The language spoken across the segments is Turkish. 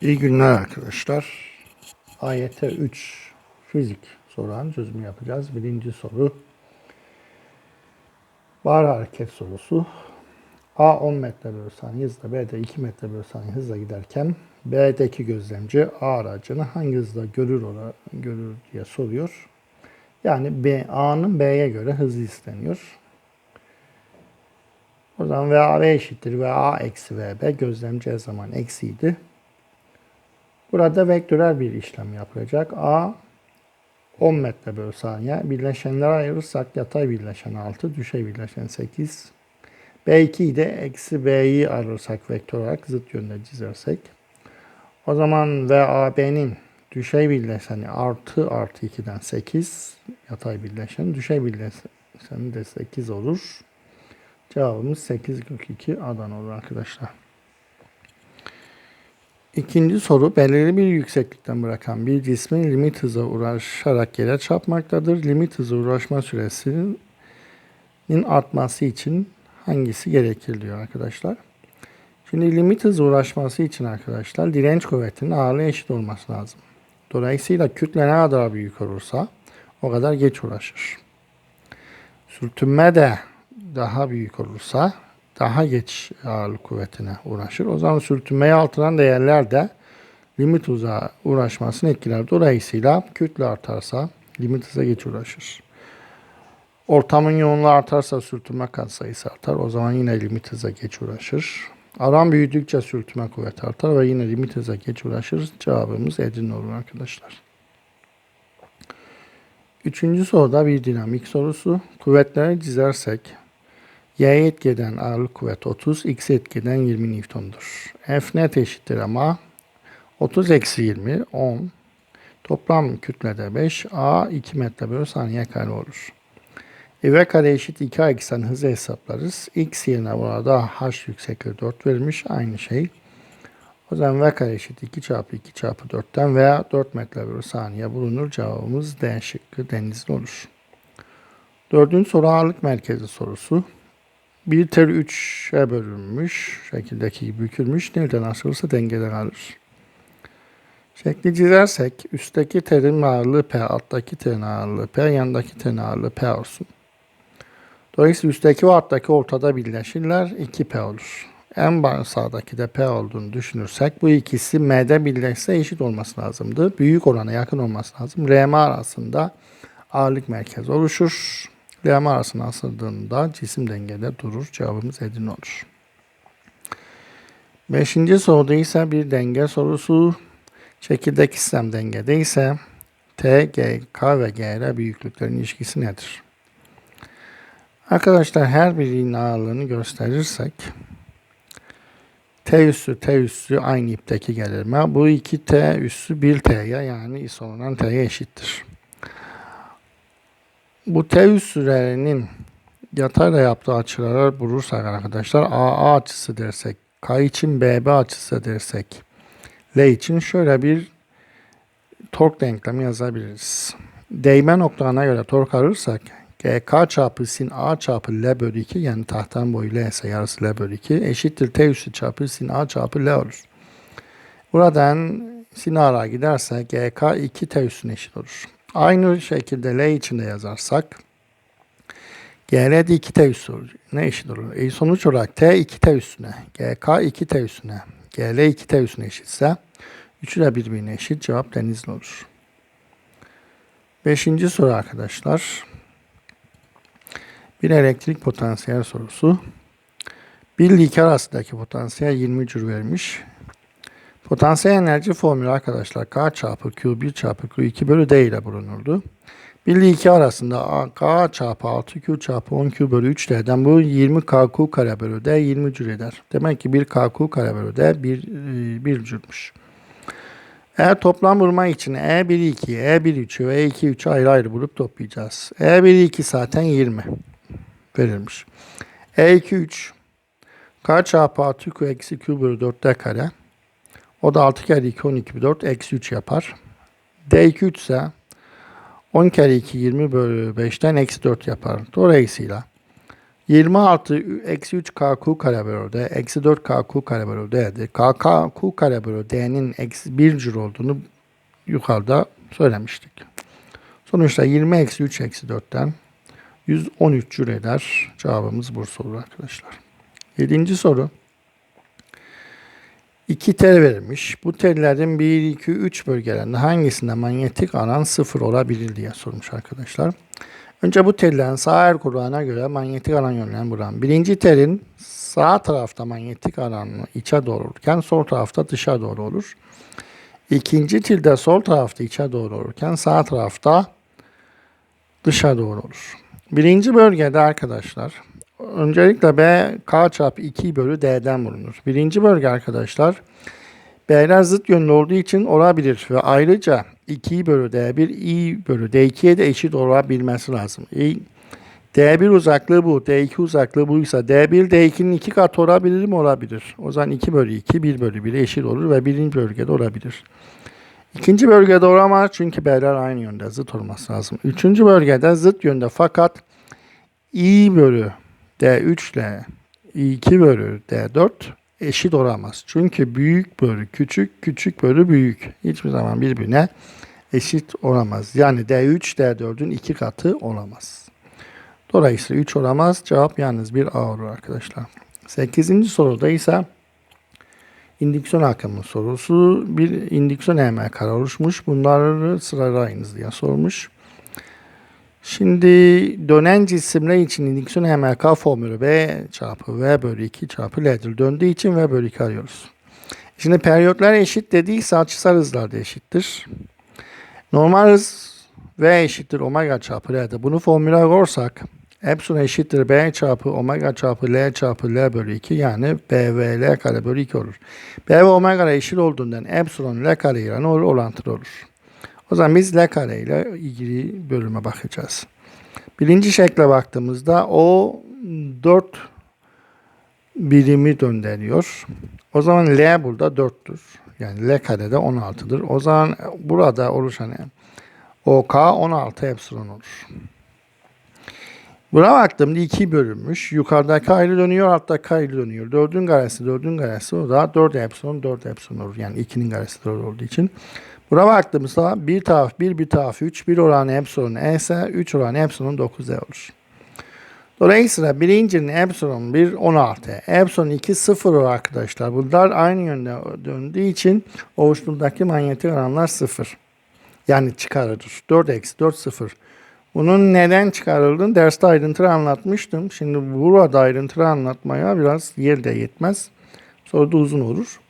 İyi günler arkadaşlar. AYT 3 fizik soruların çözümü yapacağız. Birinci soru. Bar hareket sorusu. A 10 metre bölü saniye hızla B'de 2 metre bölü saniye hızla giderken B'deki gözlemci A aracını hangi hızla görür ola, görür diye soruyor. Yani B, A'nın B'ye göre hızı isteniyor. O zaman VA V eşittir VA eksi VB gözlemci her zaman eksiydi. Burada vektörel bir işlem yapılacak. A 10 metre bölü saniye. Birleşenlere ayırırsak yatay birleşen 6, düşey birleşen 8. B2'yi de eksi B'yi alırsak vektör olarak zıt yönde çizersek. O zaman VAB'nin düşey birleşeni artı artı 2'den 8. Yatay birleşen. Düşey birleşeni de 8 olur. Cevabımız 8 42 Adana olur arkadaşlar. İkinci soru belirli bir yükseklikten bırakan bir cismin limit hıza uğraşarak yere çarpmaktadır. Limit hızı uğraşma süresinin artması için hangisi gerekir diyor arkadaşlar. Şimdi limit hızı uğraşması için arkadaşlar direnç kuvvetinin ağırlığı eşit olması lazım. Dolayısıyla kütle ne kadar büyük olursa o kadar geç uğraşır. Sürtünme de daha büyük olursa daha geç ağırlık kuvvetine uğraşır. O zaman sürtünmeyi artıran değerler de limit hıza uğraşmasını etkiler. Dolayısıyla kütle artarsa limit hıza geç uğraşır. Ortamın yoğunluğu artarsa sürtünme katsayısı artar. O zaman yine limit hıza geç uğraşır. Alan büyüdükçe sürtünme kuvveti artar ve yine limit hıza geç uğraşır. Cevabımız Edirne olur arkadaşlar. Üçüncü soruda bir dinamik sorusu. Kuvvetleri çizersek Y etkeden ağırlık kuvvet 30, X etkeden 20 Newton'dur. F net eşittir ama 30 eksi 20, 10. Toplam kütlede 5, A 2 metre bölü saniye kare olur. E, V kare eşit 2 eksen hızı hesaplarız. X yerine burada H yüksekliği 4 verilmiş. Aynı şey. O zaman V kare eşit 2 çarpı 2 çarpı 4'ten veya 4 metre bölü saniye bulunur. Cevabımız D şıkkı denizli olur. Dördüncü soru ağırlık merkezi sorusu. Bir tel 3'e bölünmüş. Şekildeki gibi bükülmüş. Nereden asılırsa dengede kalır. Şekli çizersek üstteki terin ağırlığı P, alttaki terin ağırlığı P, yandaki terin ağırlığı P olsun. Dolayısıyla üstteki ve alttaki ortada birleşirler. 2P olur. En sağdaki de P olduğunu düşünürsek bu ikisi M'de birleşse eşit olması lazımdı. Büyük orana yakın olması lazım. RM arasında ağırlık merkezi oluşur. RM arasına asıldığında cisim dengede durur. Cevabımız Edirne olur. Beşinci soruda ise bir denge sorusu. Çekirdek sistem dengede ise T, G, K ve GR büyüklüklerin ilişkisi nedir? Arkadaşlar her birinin ağırlığını gösterirsek T üssü T üssü aynı ipteki gelir mi? Bu iki T üssü 1T'ye yani isolanan T'ye eşittir. Bu T üssülerinin yatayla yaptığı açıları bulursak arkadaşlar AA açısı dersek, K için BB açısı dersek, L için şöyle bir tork denklemi yazabiliriz. Değme noktalarına göre tork alırsak GK çarpı sin A çarpı L bölü 2 yani tahtan boyu L ise yarısı L bölü 2 eşittir T üssü çarpı sin A çarpı L olur. Buradan sin A'ya giderse GK 2 T üssüne eşit olur. Aynı şekilde L için de yazarsak GL de 2 T üssü ne eşit olur? E sonuç olarak T 2 T üstüne, GK 2 T üstüne, GL 2 T üstüne eşitse üçü de birbirine eşit cevap denizli olur. Beşinci soru arkadaşlar. Bir elektrik potansiyel sorusu. 1 ile 2 arasındaki potansiyel 20 Joule vermiş. Potansiyel enerji formülü arkadaşlar K çarpı Q1 çarpı Q2 bölü D ile bulunurdu. 1 ile 2 arasında K çarpı 6Q çarpı 10Q bölü 3 D'den bu 20 KQ kare bölü D 20 Joule eder. Demek ki 1 KQ kare bölü D 1, 1 Joule'muş. Eğer toplam vurma için E1 2, E1 3'ü ve E2 3'ü ayrı ayrı bulup toplayacağız. E1 2 zaten 20 verilmiş. E2 3 K çarpı 6Q eksi Q bölü 4D kare. O da 6 kere 2 12 bölü 4 eksi 3 yapar. D2 3 ise 10 kere 2 20 bölü 5'ten eksi 4 yapar. Dolayısıyla 26 eksi 3 KQ kare bölü D eksi 4 KQ kare bölü D'dir. KQ kare bölü D'nin eksi 1 cür olduğunu yukarıda söylemiştik. Sonuçta 20 eksi 3 eksi 4'ten 113 cür eder. Cevabımız Bursa olur arkadaşlar. Yedinci soru. İki tel verilmiş. Bu tellerin 1, 2, 3 bölgelerinde hangisinde manyetik alan sıfır olabilir diye sormuş arkadaşlar. Önce bu tellerin sağ el kulağına göre manyetik alan yönlerini bulan. Birinci telin sağ tarafta manyetik alanı içe doğru olurken sol tarafta dışa doğru olur. İkinci tilde sol tarafta içe doğru olurken sağ tarafta dışa doğru olur. Birinci bölgede arkadaşlar öncelikle B K çarpı 2 bölü D'den bulunur. Birinci bölge arkadaşlar B'ler zıt yönlü olduğu için olabilir ve ayrıca 2 bölü D1 i bölü D2'ye de eşit olabilmesi lazım. E, D1 uzaklığı bu, D2 uzaklığı buysa D1 D2'nin iki katı olabilir mi? Olabilir. O zaman 2 bölü 2 1 bölü 1 eşit olur ve birinci bölgede olabilir. İkinci bölgede olamaz çünkü B'ler aynı yönde zıt olması lazım. Üçüncü bölgede zıt yönde fakat i bölü D3 ile i2 bölü D4 eşit olamaz. Çünkü büyük bölü küçük, küçük bölü büyük. Hiçbir zaman birbirine eşit olamaz. Yani D3 D4'ün iki katı olamaz. Dolayısıyla 3 olamaz. Cevap yalnız bir A olur arkadaşlar. 8. soruda ise indüksiyon akımı sorusu. Bir indüksiyon EM kare oluşmuş. Bunları sıralayınız diye sormuş. Şimdi dönen cisimler için indüksiyon EMK formülü B çarpı V bölü 2 çarpı L'dir. Döndüğü için V bölü 2 arıyoruz. Şimdi periyotlar eşit dediyse açısal hızlar da eşittir. Normal hız V eşittir omega çarpı L'de. Bunu formüle koyarsak epsilon eşittir B çarpı omega çarpı L çarpı L bölü 2 yani B ve L kare bölü 2 olur. B ve omega eşit olduğundan epsilon L kare ile olur? Orantılı olur. O zaman biz L kare ile ilgili bölüme bakacağız. Birinci şekle baktığımızda o 4 birimi döndürüyor. O zaman L burada 4'tür. Yani L karede 16'dır. O zaman burada oluşan OK 16 epsilon olur. Buna baktığımda 2 bölünmüş. Yukarıdaki ayrı dönüyor, alttaki ayrı dönüyor. 4'ün karesi 4'ün karesi o da 4 epsilon 4 epsilon olur. Yani 2'nin karesi 4 olduğu için. Buna baktığımızda bir taraf 1, bir taraf 3, bir oranı epsilon e ise 3 oranı epsilon 9 e olur. Dolayısıyla birincinin epsilon 1, 16. Epsilon 2, 0 olur arkadaşlar. Bunlar aynı yönde döndüğü için oluşumdaki manyetik alanlar 0. Yani çıkarılır. 4 eksi 4, 0. Bunun neden çıkarıldığını derste ayrıntılı anlatmıştım. Şimdi burada ayrıntılı anlatmaya biraz yer de yetmez. Sonra da uzun olur.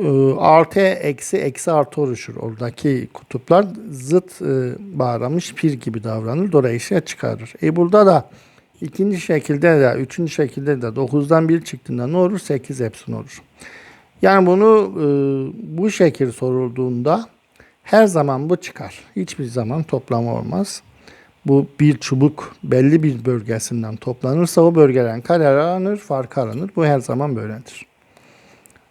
Ee, artı eksi eksi artı oluşur. Oradaki kutuplar zıt e, bağlamış pir gibi davranır. Dolayısıyla çıkarır. E burada da ikinci şekilde de üçüncü şekilde de 9'dan 1 çıktığında ne olur? 8 epsilon olur. Yani bunu e, bu şekil sorulduğunda her zaman bu çıkar. Hiçbir zaman toplama olmaz. Bu bir çubuk belli bir bölgesinden toplanırsa o bölgeden kare aranır, fark aranır. Bu her zaman böyledir.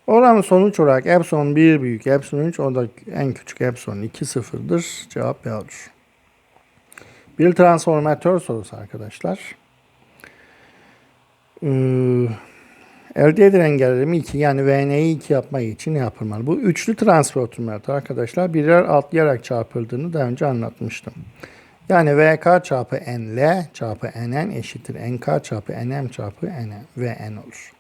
Oranın sonuç olarak epsilon 1 büyük, epsilon 3 o da en küçük epsilon 2 sıfırdır. Cevap B olur. Bir transformatör sorusu arkadaşlar. Ee, elde edilen gerilimi 2 yani VN'yi 2 yapmak için ne yapılmalı? Bu üçlü transformatör arkadaşlar birer atlayarak çarpıldığını daha önce anlatmıştım. Yani VK çarpı NL çarpı NN eşittir NK çarpı NM çarpı NM ve N olur.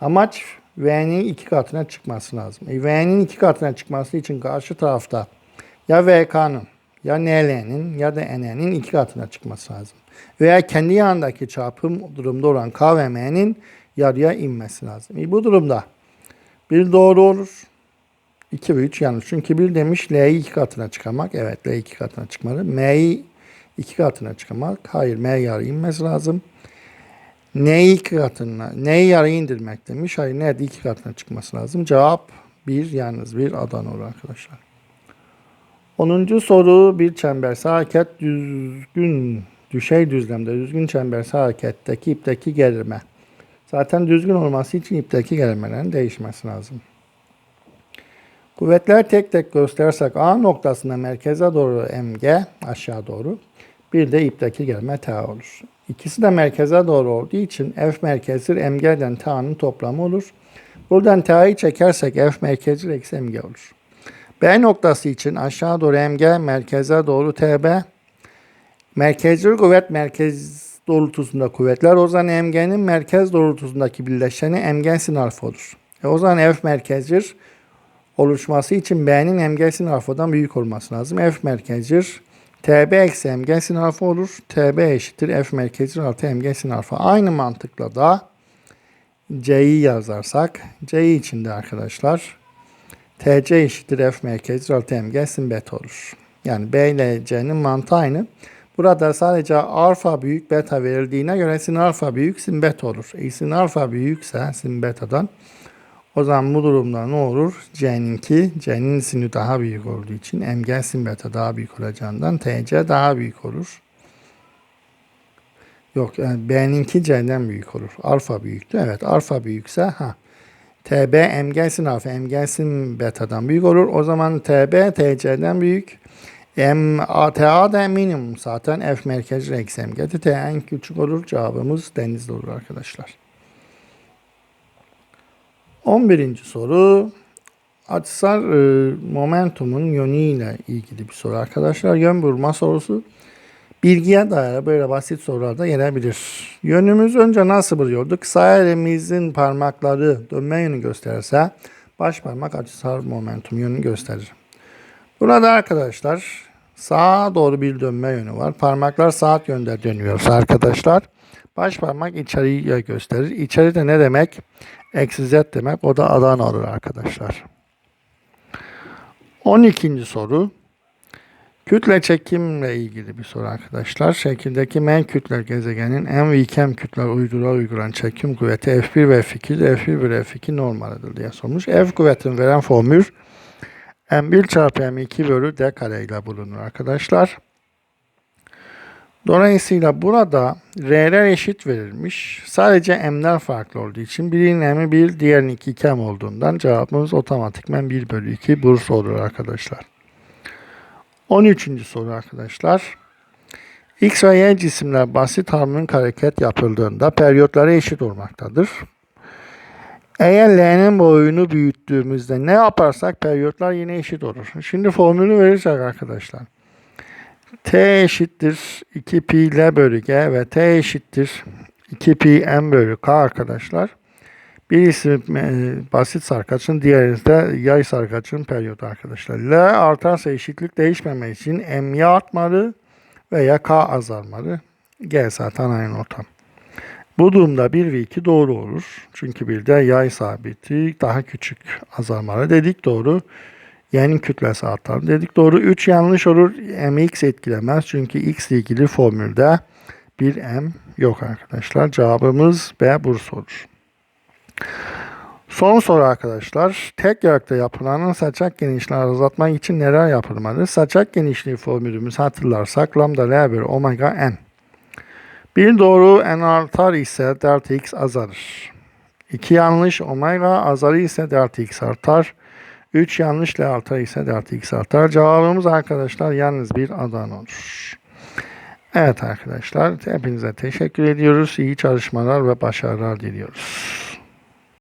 Amaç V'nin iki katına çıkması lazım. E, V'nin iki katına çıkması için karşı tarafta ya VK'nın ya NL'nin ya da NN'in iki katına çıkması lazım. Veya kendi yanındaki çarpım durumda olan K ve M'nin yarıya inmesi lazım. E, bu durumda bir doğru olur. 2 ve 3 yanlış. Çünkü bir demiş L'yi iki katına çıkarmak. Evet L iki katına çıkmalı. M'yi iki katına çıkarmak. Hayır M yarı inmesi lazım. N'yi iki katına, N'yi yarı indirmek demiş. Hayır nerede iki katına çıkması lazım. Cevap bir yalnız bir Adana olur arkadaşlar. 10. soru bir çembersel hareket düzgün düşey düzlemde düzgün çembersel hareketteki ipteki gerilme. Zaten düzgün olması için ipteki gerilmelerin değişmesi lazım. Kuvvetler tek tek gösterirsek A noktasında merkeze doğru mg aşağı doğru. Bir de ipteki gelme t olur. İkisi de merkeze doğru olduğu için f merkezdir. mg ile t'nın toplamı olur. Buradan t'yi çekersek f merkezdir eksi mg olur. B noktası için aşağı doğru mg, merkeze doğru tb. Merkezcil kuvvet merkez doğrultusunda kuvvetler. O zaman mg'nin merkez doğrultusundaki birleşeni mg sin alfa olur. E o zaman f merkezcir oluşması için B'nin mg sin alfadan büyük olması lazım. F merkezcir TB eksi mg sin alfa olur. TB eşittir F merkezcir artı mg sin alfa. Aynı mantıkla da C'yi yazarsak C içinde arkadaşlar TC eşittir F merkezcir artı mg sin beta olur. Yani B ile C'nin mantığı aynı. Burada sadece alfa büyük beta verildiğine göre sin alfa büyük sin beta olur. E sin alfa büyükse sin beta'dan o zaman bu durumda ne olur? C'ninki, C'nin sini daha büyük olduğu için mg sin beta daha büyük olacağından TC daha büyük olur. Yok yani B'ninki C'den büyük olur. Alfa büyüktü. Evet alfa büyükse ha. TB mg sin alfa mg sin beta'dan büyük olur. O zaman TB TC'den büyük. M, A, TA da minimum zaten F merkezi eksi mg. T en küçük olur. Cevabımız denizli olur arkadaşlar. 11. soru açısal e, momentumun yönüyle ilgili bir soru arkadaşlar. Yön bulma sorusu. Bilgiye dayalı böyle basit sorularda gelebilir. Yönümüz önce nasıl buluyorduk? Sağ elimizin parmakları dönme yönü gösterirse baş parmak açısal momentum yönünü gösterir. Burada arkadaşlar sağa doğru bir dönme yönü var. Parmaklar saat yönde dönüyorsa arkadaşlar baş parmak içeriye gösterir. İçeri de ne demek? Eksi z demek. O da Adana olur arkadaşlar. 12. soru. Kütle çekimle ilgili bir soru arkadaşlar. Şekildeki men kütler gezegenin en ve ikem kütler uydura uygulan çekim kuvveti F1 ve F2, F1 ve F2 normaldir diye sormuş. F kuvvetini veren formül M1 çarpı M2 bölü D kare ile bulunur arkadaşlar. Dolayısıyla burada R'ler eşit verilmiş. Sadece M'ler farklı olduğu için birinin M'i 1, diğerinin 2 2 M olduğundan cevabımız otomatikmen 1 bölü 2 Bursa olur arkadaşlar. 13. soru arkadaşlar. X ve Y cisimler basit harmonik hareket yapıldığında periyotları eşit olmaktadır. Eğer L'nin boyunu büyüttüğümüzde ne yaparsak periyotlar yine eşit olur. Şimdi formülü verirsek arkadaşlar. T eşittir 2 pi L bölü G ve T eşittir 2 pi M bölü K arkadaşlar. Birisi e, basit sarkaçın, diğeri de yay sarkaçın periyodu arkadaşlar. L artarsa eşitlik değişmeme için M ya artmalı veya K azalmalı. G zaten aynı ortam. Bu durumda 1 ve 2 doğru olur. Çünkü bir de yay sabiti daha küçük azalmalı dedik doğru. Y'nin kütlesi artar dedik doğru. 3 yanlış olur. mx etkilemez. Çünkü x ile ilgili formülde bir m yok arkadaşlar. Cevabımız B Bursa olur. Son soru arkadaşlar. Tek yarakta yapılanın saçak genişliğini azaltmak için neler yapılmalı? Saçak genişliği formülümüzü hatırlarsak lambda L bölü omega n. Bir doğru n artar ise delta x azalır. İki yanlış omega azalır ise delta x artar. 3 yanlış L artar ise delta x artar. Cevabımız arkadaşlar yalnız bir Adana olur. Evet arkadaşlar hepinize teşekkür ediyoruz. İyi çalışmalar ve başarılar diliyoruz.